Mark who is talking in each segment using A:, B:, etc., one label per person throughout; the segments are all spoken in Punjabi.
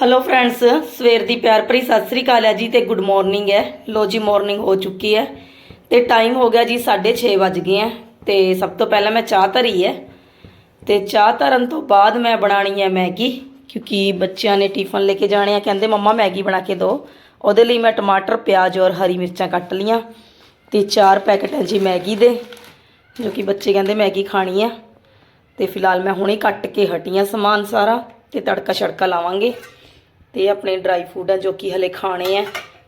A: ਹੈਲੋ ਫਰੈਂਡਸ ਸਵੇਰ ਦੀ ਪਿਆਰ ਭਰੀ ਸਤਿ ਸ੍ਰੀ ਅਕਾਲ ਹੈ ਜੀ ਤੇ ਗੁੱਡ ਮਾਰਨਿੰਗ ਹੈ। ਲੋ ਜੀ ਮਾਰਨਿੰਗ ਹੋ ਚੁੱਕੀ ਹੈ ਤੇ ਟਾਈਮ ਹੋ ਗਿਆ ਜੀ 6:30 ਵੱਜ ਗਏ ਹੈ ਤੇ ਸਭ ਤੋਂ ਪਹਿਲਾਂ ਮੈਂ ਚਾਹ ਧਰੀ ਹੈ ਤੇ ਚਾਹ ਧਰਨ ਤੋਂ ਬਾਅਦ ਮੈਂ ਬਣਾਣੀ ਹੈ ਮੈਗੀ ਕਿਉਂਕਿ ਬੱਚਿਆਂ ਨੇ ਟਿਫਨ ਲੈ ਕੇ ਜਾਣੇ ਆ। ਕਹਿੰਦੇ ਮੰਮਾ ਮੈਗੀ ਬਣਾ ਕੇ ਦਿਓ ਉਹਦੇ ਲਈ ਮੈਂ ਟਮਾਟਰ, ਪਿਆਜ਼ ਔਰ ਹਰੀ ਮਿਰਚਾਂ ਕੱਟ ਲੀਆਂ ਤੇ ਚਾਰ ਪੈਕਟ ਹੈ ਜੀ ਮੈਗੀ ਦੇ, ਜੋ ਕਿ ਬੱਚੇ ਕਹਿੰਦੇ ਮੈਗੀ ਖਾਣੀ ਹੈ। ਤੇ ਫਿਲਹਾਲ ਮੈਂ ਹੁਣੇ ਕੱਟ ਕੇ ਹਟੀਆਂ ਸਮਾਨ ਸਾਰਾ ਤੇ ਤੜਕਾ ਛੜਕਾ ਲਾਵਾਂਗੇ। ਤੇ ਆਪਣੇ ਡਰਾਈ ਫਰੂਟ ਆ ਜੋ ਕਿ ਹਲੇ ਖਾਣੇ ਆ,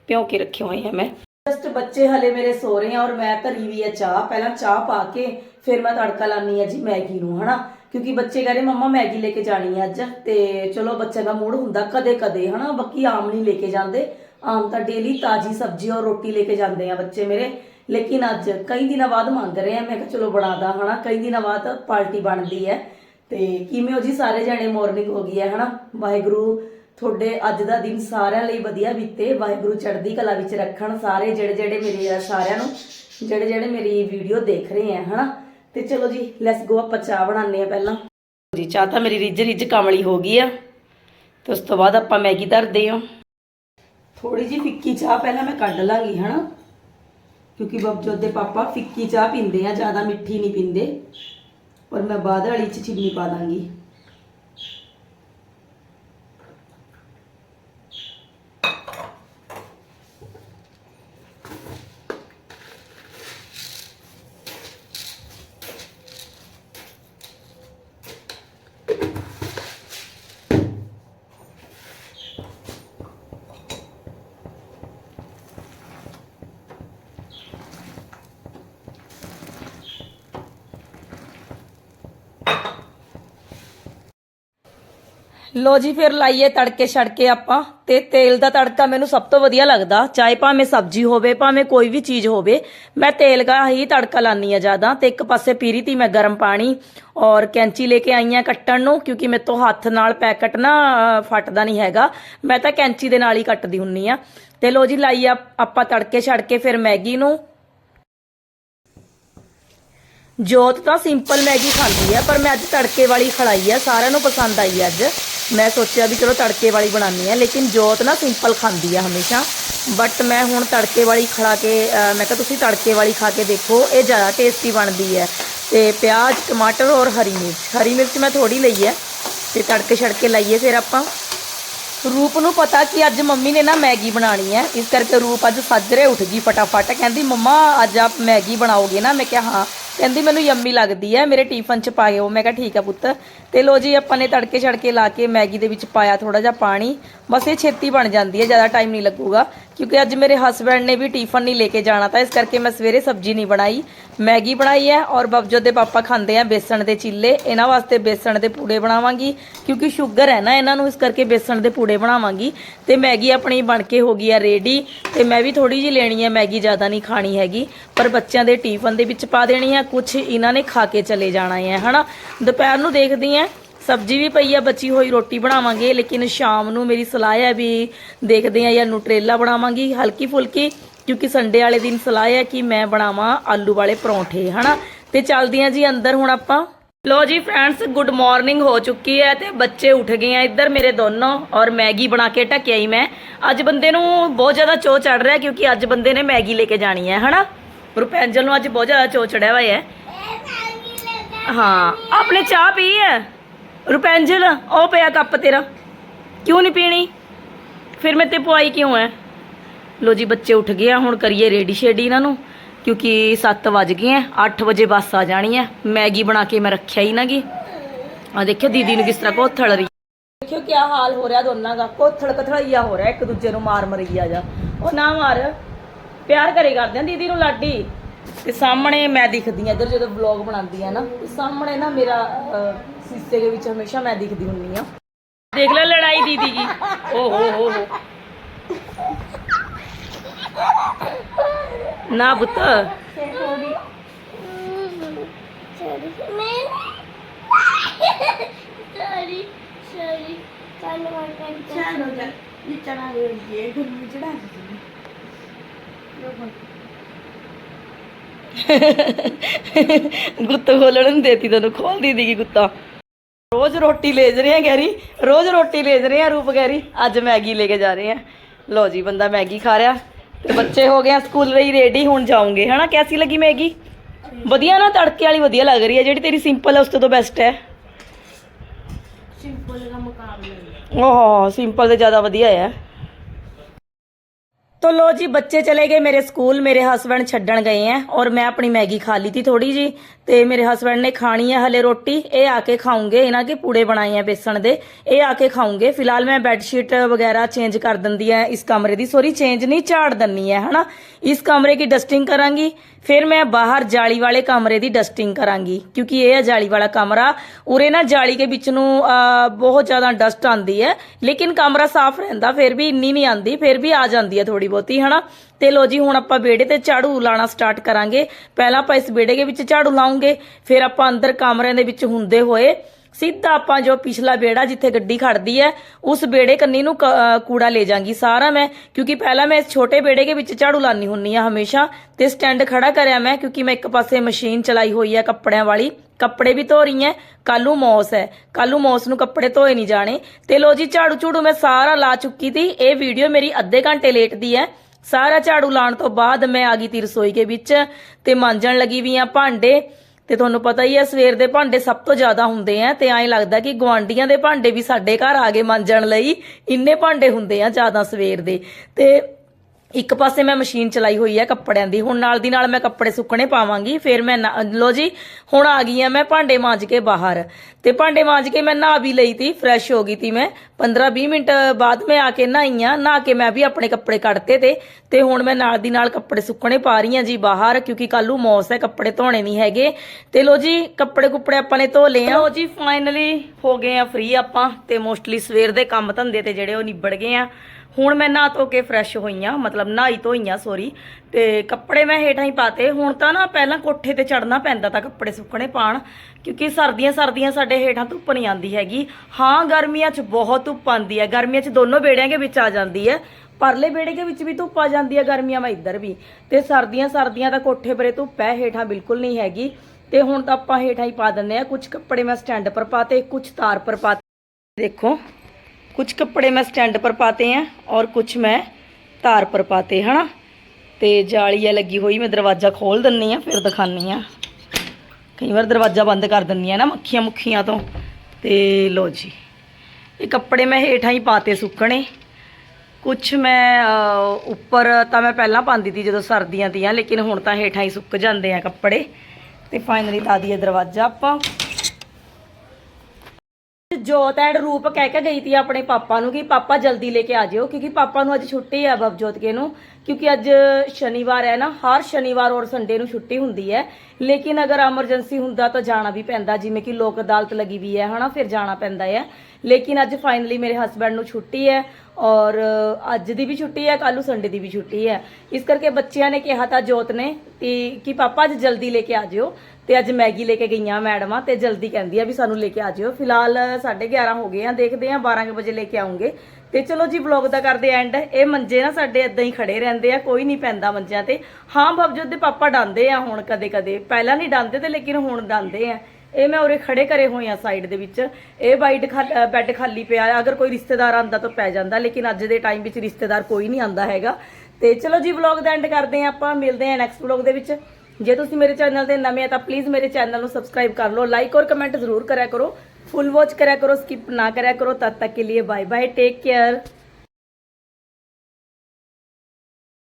A: ਭਿਉਂ ਕੇ ਰੱਖੇ ਹੋਏ ਆ ਮੈਂ। ਜਸਟ ਬੱਚੇ ਹਲੇ ਮੇਰੇ ਸੋ ਰਹੇ ਆ ਔਰ ਮੈਂ ਧਰੀ ਵੀ ਆ ਚਾਹ। ਪਹਿਲਾਂ ਚਾਹ ਪਾ ਕੇ ਫਿਰ ਮੈਂ ਤੜਕਾ ਲਾਨੀ ਆ ਜੀ ਮੈਗੀ ਨੂੰ, ਹਨਾ? ਕਿਉਂਕਿ ਬੱਚੇ ਕਹਿੰਦੇ ਮੰਮਾ, ਮੈਗੀ ਲੈ ਕੇ ਜਾਣੀ ਆ ਅੱਜ। ਤੇ ਚਲੋ ਬੱਚਿਆਂ ਦਾ ਮੂਡ ਹੁੰਦਾ ਕਦੇ ਕਦੇ ਹਨਾ? ਬਾਕੀ ਆਮ ਨਹੀਂ ਲੈ ਕੇ ਜਾਂਦੇ। ਆਮ ਤਾਂ ਡੇਲੀ ਤਾਜੀ ਸਬਜ਼ੀ ਔਰ ਰੋਟੀ ਲੈ ਕੇ ਜਾਂਦੇ ਆ ਬੱਚੇ ਮੇਰੇ। ਲੇਕਿਨ ਅੱਜ ਕਈ ਦਿਨਾਂ ਬਾਅਦ ਮੰਗ ਰਹੇ ਆ, ਮੈਂ ਕਿਹਾ ਚਲੋ ਬਣਾਦਾ ਹਨਾ? ਕਈ ਦਿਨਾਂ ਬਾਅਦ ਪਾਰਟੀ ਬਣਦੀ ਹੈ। ਤੇ ਕਿਵੇਂ ਹੋ ਜੀ? ਸਾਰੇ ਜਣੇ ਮਾਰਨਿੰਗ ਹੋ ਗਈ ਹੈ, ਹਨਾ? ਵਾਹਿਗੁਰੂ। ਤੁਹਾਡੇ ਅੱਜ ਦਾ ਦਿਨ ਸਾਰਿਆਂ ਲਈ ਵਧੀਆ ਬੀਤੇ। ਵਾਹਿਗੁਰੂ ਚੜ੍ਹਦੀ ਕਲਾ ਵਿੱਚ ਰੱਖਣ ਸਾਰੇ ਜਿਹੜੇ ਜਿਹੜੇ ਮੇਰੇ ਆ ਸਾਰਿਆਂ ਨੂੰ, ਜਿਹੜੇ ਜਿਹੜੇ ਮੇਰੀ ਵੀਡੀਓ ਦੇਖ ਰਹੇ ਆ, ਹਨਾ? ਤੇ ਚਲੋ ਜੀ ਲੈਟਸ ਗੋ ਆਪਾਂ ਚਾਹ ਬਣਾਉਂਦੇ ਆ ਪਹਿਲਾਂ। ਜੀ, ਚਾਹ ਤਾਂ ਮੇਰੀ ਰਿੱਝ ਰਿੱਝ ਕਮਲੀ ਹੋ ਗਈ ਆ। ਤੇ ਉਸ ਤੋਂ ਬਾਅਦ ਆਪਾਂ ਮੈਗੀ ਧਰਦੇ ਆ ਥੋੜੀ ਜੀ ਫਿੱਕੀ ਚਾਹ ਪਹਿਲਾਂ ਮੈਂ ਕੱਢ ਲਾਂਗੀ, ਹਨਾ? ਕਿਉਂਕਿ ਬਬਜੋਤ ਦੇ ਪਾਪਾ ਫਿੱਕੀ ਚਾਹ ਪੀਂਦੇ ਆ, ਜ਼ਿਆਦਾ ਮਿੱਠੀ ਨਹੀਂ ਪੀਂਦੇ। ਔਰ ਮੈਂ ਬਾਅਦ ਵਾਲੀ ਚ ਚੀਨੀ ਪਾ ਦਾਂਗੀ। ਲੋ ਜੀ ਫਿਰ ਲਾਈਏ ਤੜਕੇ ਛੜਕੇ ਆਪਾਂ। ਤੇ ਤੇਲ ਦਾ ਤੜਕਾ ਮੈਨੂੰ ਸਭ ਤੋਂ ਵਧੀਆ ਲੱਗਦਾ। ਚਾਹੇ ਭਾਵੇਂ ਸਬਜ਼ੀ ਹੋਵੇ ਭਾਵੇਂ ਕੋਈ ਵੀ ਚੀਜ਼ ਹੋਵੇ ਮੈਂ ਤੇਲ ਦਾ ਹੀ ਤੜਕਾ ਲਾਨੀ ਆ ਜ਼ਿਆਦਾ। ਤੇ ਇੱਕ ਪਾਸੇ ਪੀਰੀ ਤੀ ਮੈਂ ਗਰਮ ਪਾਣੀ ਔਰ ਕੈਂਚੀ ਲੈ ਕੇ ਆਈ ਆ ਕੱਟਣ ਨੂੰ ਕਿਉਂਕਿ ਮੇਰੇ ਤੋਂ ਹੱਥ ਨਾਲ ਪੈਕਟ ਨਾ ਅਹ, ਫਟਦਾ ਨਹੀਂ ਹੈਗਾ। ਮੈਂ ਤਾਂ ਕੈਂਚੀ ਦੇ ਨਾਲ ਹੀ ਕੱਟਦੀ ਹੁੰਨੀ ਆ। ਤੇ ਲੋ ਜੀ ਲਾਈ ਆਪਾਂ ਤੜਕੇ ਛੜਕੇ ਫਿਰ ਮੈਗੀ ਨੂੰ। ਜੋਤ ਤਾਂ ਸਿੰਪਲ ਮੈਗੀ ਖਾਂਦੀ ਹੈ ਪਰ ਮੈਂ ਅੱਜ ਤੜਕੇ ਵਾਲੀ ਖੜਾਈ ਹੈ ਸਾਰਿਆਂ ਨੂੰ ਪਸੰਦ ਆਈ ਹੈ ਅੱਜ। ਮੈਂ ਸੋਚਿਆ ਵੀ ਚਲੋ ਤੜਕੇ ਵਾਲੀ ਬਣਾਉਣੀ ਹੈ, ਲੇਕਿਨ ਜੋਤ ਨਾ ਸਿੰਪਲ ਖਾਂਦੀ ਆ ਹਮੇਸ਼ਾ। ਬਟ ਮੈਂ ਹੁਣ ਤੜਕੇ ਵਾਲੀ ਖਾ ਕੇ ਮੈਂ ਕਿਹਾ ਤੁਸੀਂ ਤੜਕੇ ਵਾਲੀ ਖਾ ਕੇ ਦੇਖੋ, ਇਹ ਜ਼ਿਆਦਾ ਟੇਸਟੀ ਬਣਦੀ ਹੈ। ਤੇ ਪਿਆਜ਼, ਟਮਾਟਰ ਔਰ ਹਰੀ ਮਿਰਚ। ਹਰੀ ਮਿਰਚ ਮੈਂ ਥੋੜੀ ਲਈ ਹੈ, ਤੇ ਤੜਕੇ ਛੜਕੇ ਲਾਈਏ ਫਿਰ ਆਪਾਂ। ਰੂਪ ਨੂੰ ਪਤਾ ਕਿ ਅੱਜ ਮੰਮੀ ਨੇ ਨਾ ਮੈਗੀ ਬਣਾਣੀ ਹੈ, ਇਸ ਕਰਕੇ ਰੂਪ ਅੱਜ ਸੱਜਰੇ ਉੱਠ ਗਈ ਫਟਾਫਟ। ਕਹਿੰਦੀ, ਮੰਮਾ, ਅੱਜ ਆਪ ਮੈਗੀ ਬਣਾਓਗੇ ਨਾ? ਮੈਂ ਕਿਹਾ, ਹਾਂ। ਕਹਿੰਦੀ, ਮੈਨੂੰ ਯੰਮੀ ਲੱਗਦੀ ਹੈ ਮੇਰੇ ਟਿਫਨ ਚ ਪਾਇਓ। ਮੈਂ ਕਿਹਾ, ਠੀਕ ਆ ਪੁੱਤ। ਤੇ ਲੋ ਜੀ, ਆਪਾਂ ਨੇ ਤੜਕੇ ਛੜਕੇ ਲਾ ਕੇ ਮੈਗੀ ਦੇ ਵਿੱਚ ਪਾਇਆ ਥੋੜਾ ਜਿਹਾ ਪਾਣੀ। ਬਸ ਇਹ ਛੇਤੀ ਬਣ ਜਾਂਦੀ ਹੈ, ਜ਼ਿਆਦਾ ਟਾਈਮ ਨਹੀਂ ਲੱਗੂਗਾ। ਕਿਉਂਕਿ ਅੱਜ ਮੇਰੇ ਹਸਬੰਡ ਨੇ ਵੀ ਟਿਫਨ ਨਹੀਂ ਲੈ ਕੇ ਜਾਣਾ ਤਾਂ ਇਸ ਕਰਕੇ ਮੈਂ ਸਵੇਰੇ ਸਬਜ਼ੀ ਨਹੀਂ ਬਣਾਈ। ਮੈਗੀ ਬਣਾਈ ਹੈ ਔਰ ਬਬਜੋਤ ਦੇ ਪਾਪਾ ਖਾਂਦੇ ਆ ਬੇਸਣ ਦੇ ਚਿੱਲੇ। ਇਹਨਾਂ ਵਾਸਤੇ ਬੇਸਣ ਦੇ ਪੂੜੇ ਬਣਾਵਾਂਗੀ। ਕਿਉਂਕਿ ਸ਼ੂਗਰ ਹੈ ਨਾ ਇਹਨਾਂ ਨੂੰ, ਇਸ ਕਰਕੇ ਬੇਸਣ ਦੇ ਪੂੜੇ ਬਣਾਵਾਂਗੀ। ਤੇ ਮੈਗੀ ਆਪਣੀ ਬਣ ਕੇ ਹੋ ਗਈ ਆ ਰੈਡੀ ਤੇ ਮੈਂ ਵੀ ਥੋੜੀ ਜਿਹੀ ਲੈਣੀ ਹੈ, ਮੈਗੀ ਜ਼ਿਆਦਾ ਨਹੀਂ ਖਾਣੀ ਹੈਗੀ। ਪਰ ਬੱਚਿਆਂ ਦੇ ਟਿਫਨ ਦੇ ਵਿੱਚ ਪਾ ਦੇਣੀ ਹੈ ਕੁਝ ਇਹਨਾਂ ਨੇ ਖਾ ਕੇ ਚਲੇ ਜਾਣਾ ਹੈ, ਹਨਾ? ਦੁਪਹਿਰ ਨੂੰ ਦੇਖਦੀ ਹਾਂ। ਸਬਜ਼ੀ ਵੀ ਪਈ ਆ ਬਚੀ ਹੋਈ ਰੋਟੀ ਬਣਾਵਾਂਗੇ ਲੇਕਿਨ ਸ਼ਾਮ ਨੂੰ ਮੇਰੀ ਸਲਾਹ ਹੈ ਵੀ ਦੇਖਦੇ ਆ ਜਾਂ ਨੂਟਰੇਲਾ ਬਣਾਵਾਂਗੀ ਹਲਕੀ ਫੁਲਕੀ ਕਿਉਂਕਿ ਸੰਡੇ ਵਾਲੇ ਦਿਨ ਸਲਾਹ ਹੈ ਕਿ ਮੈਂ ਬਣਾਵਾਂ ਆਲੂ ਵਾਲੇ ਪਰੌਂਠੇ ਹਨਾ? ਤੇ ਚੱਲਦੀਆਂ ਜੀ ਅੰਦਰ ਹੁਣ ਆਪਾਂ। ਲੋ ਜੀ ਫਰੈਂਡਸ ਗੁੱਡ ਮਾਰਨਿੰਗ ਹੋ ਚੁੱਕੀ ਹੈ ਤੇ ਬੱਚੇ ਉੱਠ ਗਏ ਆ ਇੱਧਰ ਮੇਰੇ ਦੋਨੋਂ ਔਰ ਮੈਗੀ ਬਣਾ ਕੇ ਢੱਕਿਆ ਹੀ ਮੈਂ। ਅੱਜ ਬੰਦੇ ਨੂੰ ਬਹੁਤ ਜ਼ਿਆਦਾ ਚੋ ਚੜ ਰਿਹਾ ਕਿਉਂਕਿ ਅੱਜ ਬੰਦੇ ਨੇ ਮੈਗੀ ਲੈ ਕੇ ਜਾਣੀ ਹੈ ਹਨਾ? ਰੁਪੈਂਜਲ ਨੂੰ ਅੱਜ ਬਹੁਤ ਜ਼ਿਆਦਾ ਚੋ ਚੜਿਆ ਹੋਇਆ ਹੈ। ਹਾਂ ਆਪਣੇ ਚਾਹ ਪੀ ਹੈ? ਰੁਪੈਂਜਲ, ਉਹ ਪਿਆ ਕੱਪ ਤੇਰਾ। ਕਿਉਂ ਨਹੀਂ ਪੀਣੀ? ਫਿਰ ਮੈਂ ਤੇ ਪਵਾਈ ਕਿਉਂ ਹੈ ਲੋ ਜੀ, ਬੱਚੇ ਉੱਠ ਗਏ ਆ, ਹੁਣ ਕਰੀਏ ਰੈਡੀ ਸ਼ੇਡੀ ਇਹਨਾਂ ਨੂੰ, ਕਿਉਂਕਿ 7 ਵਜ ਗਏ ਆ 8 ਵਜੇ ਬੱਸ ਆ ਜਾਣੀ ਹੈ ਮੈਗੀ ਬਣਾ ਕੇ ਮੈਂ ਰੱਖਿਆ ਹੀ ਨਾਗੀ। ਆ ਦੇਖਿਓ ਦੀਦੀ ਨੂੰ ਕਿਸ ਤਰ੍ਹਾਂ ਕੋਥੜ ਰਹੀ। ਦੇਖਿਓ ਕੀ ਹਾਲ ਹੋ ਰਿਹਾ ਦੋਨਾਂ ਦਾ ਕੋਥੜ ਕਥੜਈਆ ਹੋ ਰਿਹਾ, ਇੱਕ ਦੂਜੇ ਨੂੰ ਮਾਰ ਮਰਈਆ ਜਾ। ਉਹ ਨਾ ਮਾਰ, ਪਿਆਰ ਕਰੇ ਕਰਦੇ ਆ ਦੀਦੀ ਨੂੰ ਲਾਡੀ। ਤੇ ਸਾਹਮਣੇ ਮੈਂ ਦਿਖਦੀ ਆ ਇੱਧਰ ਜਦੋਂ ਵਲੌਗ ਬਣਾਉਂਦੀ ਆ ਨਾ, ਤੇ ਸਾਹਮਣੇ ਨਾ ਮੇਰਾ ਸੀਸੇ ਦੇ ਵਿੱਚ ਹਮੇਸ਼ਾ ਮੈਂ ਦਿਖਦੀ ਹੁੰਨੀ ਆ ਦੇਖ ਲੈ ਲੜਾਈ ਦੀਦੀ ਜੀ। ਓ ਹੋ ਹੋ ਹੋ। ਨਾ ਪੁੱਤ।
B: ਸੌਰੀ ਸੌਰੀ ਕੱਲ ਵਾਰ
C: ਚਲੋ ਜਾ ਇਹ ਚਣਾ ਦੇ ਇਹ ਨੂੰ ਚੜਾ ਦਿੱਤੀ।
A: ਗੁੱਤ ਖੋਲਣ ਨੂੰ ਦੇਤੀ ਤੈਨੂੰ ਖੋਲ ਦੀ ਦੀਗੀ ਗੁੱਤਾ। ਰੋਜ਼ ਰੋਟੀ ਲੇਜ ਰਹੇ ਆ ਗੈਰੀ ਰੋਜ਼ ਰੋਟੀ ਲੇਜ ਰਹੇ ਆ ਰੂਪ ਗੈਰੀ ਅੱਜ ਮੈਗੀ ਲੈ ਕੇ ਜਾ ਰਹੇ ਆ। ਲੋ ਜੀ ਬੰਦਾ ਮੈਗੀ ਖਾ ਰਿਹਾ ਤੇ ਬੱਚੇ ਹੋ ਗਏ ਆ ਸਕੂਲ ਲਈ ਰੈਡੀ ਹੁਣ ਜਾਉਂਗੇ ਹਨਾ? ਕੈਸੀ ਲੱਗੀ ਮੈਗੀ? ਵਧੀਆ ਨਾ ਤੜਕੇ ਵਾਲੀ ਵਧੀਆ ਲੱਗ ਰਹੀ ਹੈ ਜਿਹੜੀ ਤੇਰੀ ਸਿੰਪਲ ਹੈ ਉਸ ਤੋਂ ਬੈਸਟ ਹੈ
C: ਸਿੰਪਲ ਦਾ ਮੁਕਾਬਲਾ
A: ਓਹ ਸਿੰਪਲ ਤੇ ਜ਼ਿਆਦਾ ਵਧੀਆ ਹੈ तो लो जी ਬੱਚੇ ਚਲੇ ਗਏ ਮੇਰੇ ਸਕੂਲ, ਮੇਰੇ ਹਸਬੰਡ ਛੱਡਣ ਗਏ ਐ ਔਰ ਮੈਂ ਆਪਣੀ ਮੈਗੀ ਖਾ ਲਈ ਤੀ ਥੋੜੀ ਜੀ ਤੇ ਮੇਰੇ ਹਸਬੰਡ ਨੇ ਖਾਣੀ ਐ ਹਲੇ ਰੋਟੀ, ਇਹ ਆ ਕੇ ਖਾਉਂਗੇ ਇਹਨਾਂ ਕੇ ਪੂੜੇ ਬਣਾਏ ਐ ਬੇਸਣ ਦੇ, ਇਹ ਆ ਕੇ ਖਾਉਂਗੇ ਫਿਲਹਾਲ ਮੈਂ ਬੈੱਡ ਸ਼ੀਟ ਵਗੈਰਾ ਚੇਂਜ ਕਰ ਦਿੰਦੀ ਐ ਇਸ ਕਮਰੇ ਦੀ ਸੋਰੀ ਚੇਂਜ ਨਹੀਂ, ਝਾੜ ਦੰਨੀ ਐ, ਹਨਾ? ਇਸ ਕਮਰੇ ਕੀ ਡਸਟਿੰਗ ਕਰਾਂਗੀ? ਫਿਰ ਮੈਂ ਬਾਹਰ ਜਾਲੀ ਵਾਲੇ ਕਮਰੇ ਦੀ ਡਸਟਿੰਗ ਕਰਾਂਗੀ, ਕਿਉਂਕਿ ਇਹ ਹੈ ਜਾਲੀ ਵਾਲਾ ਕਮਰਾ। ਉਰੇ ਨਾ ਜਾਲੀ ਕੇ ਵਿੱਚ ਨੂੰ ਬਹੁਤ ਜ਼ਿਆਦਾ ਡਸਟ ਆਂਦੀ ਹੈ, ਲੇਕਿਨ ਕਮਰਾ ਸਾਫ਼ ਰਹਿੰਦਾ, ਫਿਰ ਵੀ ਇੰਨੀ ਨਹੀਂ ਆਂਦੀ ਫਿਰ ਵੀ ਆ ਜਾਂਦੀ ਹੈ ਥੋੜੀ ਬਹੁਤੀ, ਹਨਾ? ਤੇ ਲੋ ਜੀ, ਹੁਣ ਆਪਾਂ ਵਿਹੜੇ ਤੇ ਝਾੜੂ ਲਾਣਾ ਸਟਾਰਟ ਕਰਾਂਗੇ। ਪਹਿਲਾਂ ਆਪਾਂ ਇਸ ਵਿਹੜੇ ਦੇ ਵਿੱਚ ਝਾੜੂ ਲਾਉਂਗੇ, ਫਿਰ ਆਪਾਂ ਅੰਦਰ ਕਮਰਿਆਂ ਦੇ ਵਿੱਚ ਹੁੰਦੇ ਹੋਏ ਸਿੱਧਾ ਆਪਾਂ ਜੋ ਪਿਛਲਾ ਵਿਹੜਾ ਜਿੱਥੇ ਗੱਡੀ ਖੜਦੀ ਹੈ, ਉਸ ਵਿਹੜੇ ਕੰਨੀ ਨੂੰ ਕੂੜਾ ਲੈ ਜਾਾਂਗੀ। ਸਾਰਾ ਮੈਂ, ਕਿਉਂਕਿ ਪਹਿਲਾਂ ਮੈਂ ਇਸ ਛੋਟੇ ਵਿਹੜੇ ਦੇ ਵਿੱਚ ਝਾੜੂ ਲਾਨੀ ਹੁੰਨੀ ਆ ਹਮੇਸ਼ਾ, ਤੇ ਸਟੈਂਡ ਖੜਾ ਕਰਿਆ ਮੈਂ, ਕਿਉਂਕਿ ਮੈਂ ਇੱਕ ਪਾਸੇ ਮਸ਼ੀਨ ਚਲਾਈ ਹੋਈ ਹੈ ਕੱਪੜਿਆਂ ਵਾਲੀ। ਕੱਪੜੇ ਵੀ ਧੋ ਰਹੀ ਐ ਕੱਲੂ ਮੌਸ ਹੈ। ਕੱਲੂ ਮੌਸ ਨੂੰ ਕੱਪੜੇ ਧੋਏ ਨਹੀਂ ਜਾਣੇ। ਤੇ ਲੋ ਜੀ, ਝਾੜੂ ਝੂੜੂ ਮੈਂ ਸਾਰਾ ਲਾ ਚੁੱਕੀ ਤੀ ਇਹ ਵੀਡੀਓ ਮੇਰੀ ਅੱਧੇ ਘੰਟੇ ਲੇਟ ਦੀ ਹੈ। ਸਾਰਾ ਝਾੜੂ ਲਾਉਣ ਤੋਂ ਬਾਅਦ ਮੈਂ ਆ ਗਈ ਤੀ ਰਸੋਈ ਦੇ ਵਿੱਚ, ਤੇ ਮਾਂਜਣ ਲੱਗੀ ਵੀ ਆ ਭਾਂਡੇ। ਤੇ ਤੁਹਾਨੂੰ ਪਤਾ ਹੀ ਹੈ, ਸਵੇਰ ਦੇ ਭਾਂਡੇ ਸਭ ਤੋਂ ਜ਼ਿਆਦਾ ਹੁੰਦੇ ਆ ਤੇ ਐਂ ਲੱਗਦਾ ਕਿ ਗਵਾਂਡੀਆਂ ਦੇ ਭਾਂਡੇ ਵੀ ਸਾਡੇ ਘਰ ਆ ਗਏ ਮੰਜਣ ਲਈ। ਇੰਨੇ ਭਾਂਡੇ ਹੁੰਦੇ ਆ ਜ਼ਿਆਦਾ ਸਵੇਰ ਦੇ। ਤੇ ਇੱਕ ਪਾਸੇ ਮੈਂ ਮਸ਼ੀਨ ਚਲਾਈ ਹੋਈ ਹੈ ਕੱਪੜਿਆਂ ਦੀ, ਹੁਣ ਨਾਲ ਦੀ ਨਾਲ ਮੈਂ ਕੱਪੜੇ ਸੁੱਕਣੇ ਪਾਵਾਂਗੀ, ਫਿਰ ਮੈਂ ਲੋ ਜੀ, ਹੁਣ ਆ ਗਈ ਆ ਮੈਂ ਭਾਂਡੇ ਮਾਂਜ ਕੇ ਬਾਹਰ। ਤੇ ਭਾਂਡੇ ਮਾਂਜ ਕੇ ਮੈਂ ਨਹਾ ਵੀ ਲਈ ਤੀ ਫਰੈਸ਼ ਹੋ ਗਈ ਤੀ ਮੈਂ। 15-20 ਮਿੰਟ ਬਾਅਦ ਮੈਂ ਆ ਕੇ ਨਹਾਈ ਆ ਨਹਾ ਕੇ ਮੈਂ ਵੀ ਆਪਣੇ ਕੱਪੜੇ ਕੱਢਤੇ ਤੇ ਤੇ ਹੁਣ ਮੈਂ ਨਾਲ ਦੀ ਨਾਲ ਕੱਪੜੇ ਸੁੱਕਣੇ ਪਾ ਰਹੀ ਆ ਜੀ ਬਾਹਰ, ਕਿਉਂਕਿ ਕੱਲੂ ਮੌਸ ਹੈ, ਕੱਪੜੇ ਧੋਣੇ ਨਹੀਂ ਹੈਗੇ। ਤੇ ਲੋ ਜੀ, ਕੱਪੜੇ ਕੁੱਪੜੇ ਆਪਾਂ ਨੇ ਧੋ ਲਏ ਆ। ਲੋ ਜੀ ਫਾਈਨਲੀ ਹੋ ਗਏ ਆ ਫ੍ਰੀ ਆਪਾਂ, ਤੇ ਮੋਸਟਲੀ ਸਵੇਰ ਦੇ ਕੰਮ ਧੰਦੇ ਤੇ ਜਿਹੜੇ ਉਹ ਨਿਬੜ ਗਏ ਆ। ਹੁਣ ਮੈਂ ਨਹਾ ਧੋ ਕੇ ਫਰੈਸ਼ ਹੋਈ ਆ ਮਤਲਬ ਨਹਾਈ ਧੋਈਆਂ ਸੋਰੀ ਤੇ ਕੱਪੜੇ ਮੈਂ ਹੇਠਾਂ ਹੀ ਪਾਤੇ। ਹੁਣ ਤਾਂ ਨਾ ਪਹਿਲਾਂ ਕੋਠੇ ਤੇ ਚੜਨਾ ਪੈਂਦਾ ਤਾਂ ਕੱਪੜੇ ਸੁੱਕਣੇ ਪਾਣ, ਕਿਉਂਕਿ ਸਰਦੀਆਂ ਸਰਦੀਆਂ ਸਾਡੇ ਹੇਠਾਂ ਧੁੱਪ ਨਹੀਂ ਆਉਂਦੀ ਹੈਗੀ। ਹਾਂ, ਗਰਮੀਆਂ 'ਚ ਬਹੁਤ ਧੁੱਪ ਆਉਂਦੀ ਹੈ। ਗਰਮੀਆਂ 'ਚ ਦੋਨੋਂ ਬੇੜਿਆਂ ਦੇ ਵਿੱਚ ਆ ਜਾਂਦੀ ਹੈ। ਪਰਲੇ ਬੇੜੇ ਦੇ ਵਿੱਚ ਵੀ ਧੁੱਪ ਆ ਜਾਂਦੀ ਹੈ, ਗਰਮੀਆਂ ਮੈਂ ਇੱਧਰ ਵੀ। ਤੇ ਸਰਦੀਆਂ ਸਰਦੀਆਂ ਦਾ ਕੋਠੇ ਪਰੇ ਧੁੱਪ ਹੈ, ਹੇਠਾਂ ਬਿਲਕੁਲ ਨਹੀਂ ਹੈਗੀ। ਤੇ ਹੁਣ ਤਾਂ ਆਪਾਂ ਹੇਠਾਂ ਹੀ ਪਾ ਦਿੰਨੇ ਆ ਕੁਝ ਕੱਪੜੇ ਮੈਂ ਸਟੈਂਡ ਪਰ ਪਾਤੇ ਕੁਝ ਤਾਰ ਪਰ ਪਾਤੇ। ਦੇਖੋ। कुछ कपड़े मैं स्टैंड पर पाते हैं और कुछ मैं तार पर पाते है ना ਤੇ ਜਾਲੀ ਆ ਲੱਗੀ ਹੋਈ ਮੈਂ ਦਰਵਾਜ਼ਾ ਖੋਲ ਦਿੰਨੀ ਆ ਫਿਰ ਦਿਖਾਨੀ ਆ ਕਈ ਵਾਰ ਦਰਵਾਜ਼ਾ ਬੰਦ ਕਰ ਦਿੰਨੀ ਆ ਨਾ ਮੱਖੀਆਂ ਮੁੱਖੀਆਂ ਤੋਂ ਤੇ ਲੋ ਜੀ ਇਹ ਕੱਪੜੇ ਮੈਂ ਹੇਠਾਂ ਹੀ ਪਾਤੇ ਸੁੱਕਣੇ ਕੁਝ ਮੈਂ ਅਹ, ਉੱਪਰ ਤਾਂ ਮੈਂ ਪਹਿਲਾਂ ਪਾਉਂਦੀ ਸੀ ਜਦੋਂ ਸਰਦੀਆਂ ਦੀਆਂ ਲੇਕਿਨ ਹੁਣ ਤਾਂ ਹੇਠਾਂ ਹੀ ਸੁੱਕ ਜਾਂਦੇ ਆ ਕੱਪੜੇ ਤੇ ਫਾਈਨਲੀ ਲਾ ਦਈਏ ਦਰਵਾਜ਼ਾ ਆਪਾਂ ਜੋਤ ਐਂਡ ਰੂਪ ਕਹਿ ਕੇ ਗਈ ਤੀ ਆਪਣੇ ਪਾਪਾ ਨੂੰ ਕਿ ਪਾਪਾ ਜਲਦੀ ਲੈ ਕੇ ਆ ਜਿਓ, ਕਿਉਂਕਿ ਪਾਪਾ ਨੂੰ ਅੱਜ ਛੁੱਟੀ ਹੈ ਬਬਜੋਤ ਕੇ ਨੂੰ, ਕਿਉਂਕਿ ਅੱਜ ਸ਼ਨੀਵਾਰ ਹੈ ਨਾ, ਹਰ ਸ਼ਨੀਵਾਰ ਔਰ ਸੰਡੇ ਨੂੰ ਛੁੱਟੀ ਹੁੰਦੀ ਹੈ। ਲੇਕਿਨ ਅਗਰ ਐਮਰਜੈਂਸੀ ਹੁੰਦਾ ਤਾਂ ਜਾਣਾ ਵੀ ਪੈਂਦਾ, ਜਿਵੇਂ ਕਿ ਲੋਕ ਅਦਾਲਤ ਲੱਗੀ ਵੀ ਹੈ, ਹਨਾ, ਫਿਰ ਜਾਣਾ ਪੈਂਦਾ ਹੈ। ਲੇਕਿਨ ਅੱਜ ਫਾਈਨਲੀ ਮੇਰੇ ਹਸਬੰਡ ਨੂੰ ਛੁੱਟੀ ਹੈ ਔਰ ਅੱਜ ਦੀ ਵੀ ਛੁੱਟੀ ਹੈ, ਕੱਲ੍ਹ ਨੂੰ ਸੰਡੇ ਦੀ ਵੀ ਛੁੱਟੀ ਹੈ। ਇਸ ਕਰਕੇ ਬੱਚਿਆਂ ਨੇ ਕਿਹਾ ਤਾਂ ਜੋਤ ਨੇ ਕਿ ਕਿ ਪਾਪਾ ਅੱਜ ਜਲਦੀ ਲੈ ਕੇ ਆ ਜਿਓ। ਤੇ ਅੱਜ ਮੈਗੀ ਲੈ ਕੇ ਗਈਆਂ ਮੈਡਮਾਂ ਤੇ ਜਲਦੀ ਕਹਿੰਦੀ ਆ ਵੀ ਸਾਨੂੰ ਲੈ ਕੇ ਆ ਜਿਓ। ਫਿਲਹਾਲ 11:30 ਹੋ ਗਏ ਆ, ਦੇਖਦੇ ਆ 12 ਵਜੇ ਲੈ ਕੇ ਆਉਂਗੇ। ਤੇ ਚਲੋ ਜੀ ਵਲੌਗ ਦਾ ਕਰਦੇ ਐਂਡ ਇਹ ਮੰਜੇ ਨਾ ਸਾਡੇ ਇਦਾਂ ਹੀ ਖੜੇ ਰਹਿੰਦੇ ਆ, ਕੋਈ ਨਹੀਂ ਪੈਂਦਾ ਮੰਜਿਆਂ ਤੇ। ਹਾਂ ਭਵਜੋਤ ਦੇ ਪਾਪਾ ਡਾਂਦੇ ਆ ਹੁਣ ਕਦੇ ਕਦੇ ਪਹਿਲਾਂ ਨਹੀਂ ਡਾਂਦੇ ਤੇ ਲੇਕਿਨ ਹੁਣ ਡਾਂਦੇ ਆ। ਇਹ ਮੈਂ ਉਰੇ ਖੜੇ ਕਰੇ ਹੋਏ ਆ ਸਾਈਡ ਦੇ ਵਿੱਚ। ਇਹ ਬਾਈਟ ਬੈੱਡ ਖਾਲੀ ਪਿਆ ਆ। ਅਗਰ ਕੋਈ ਰਿਸ਼ਤੇਦਾਰ ਆਂਦਾ ਤਾਂ ਪੈ ਜਾਂਦਾ, ਲੇਕਿਨ ਅੱਜ ਦੇ ਟਾਈਮ ਵਿੱਚ ਰਿਸ਼ਤੇਦਾਰ ਕੋਈ ਨਹੀਂ ਆਂਦਾ ਹੈਗਾ। ਤੇ ਚਲੋ ਜੀ ਵਲੌਗ ਦਾ ਐਂਡ ਕਰਦੇ ਆ ਆਪਾਂ। ਮਿਲਦੇ ਆ ਨੈਕਸਟ ਵਲੌਗ ਦੇ ਵਿੱਚ। ਜੇ ਤੁਸੀਂ ਮੇਰੇ ਚੈਨਲ ਤੇ ਨਵੇਂ ਆ ਤਾਂ ਪਲੀਜ਼ ਮੇਰੇ ਚੈਨਲ ਨੂੰ ਸਬਸਕ੍ਰਾਈਬ ਕਰ ਲਓ ਲਾਈਕ ਔਰ ਕਮੈਂਟ ਜ਼ਰੂਰ ਕਰਿਆ ਕਰੋ। ਫੁੱਲ ਵਾਚ ਕਰਿਆ ਕਰੋ ਸਕਿਪ ਨਾ ਕਰਿਆ ਕਰੋ। ਤਦ ਤੱਕ ਕੇ ਲਈ ਬਾਏ ਬਾਏ ਟੇਕ ਕੇਅਰ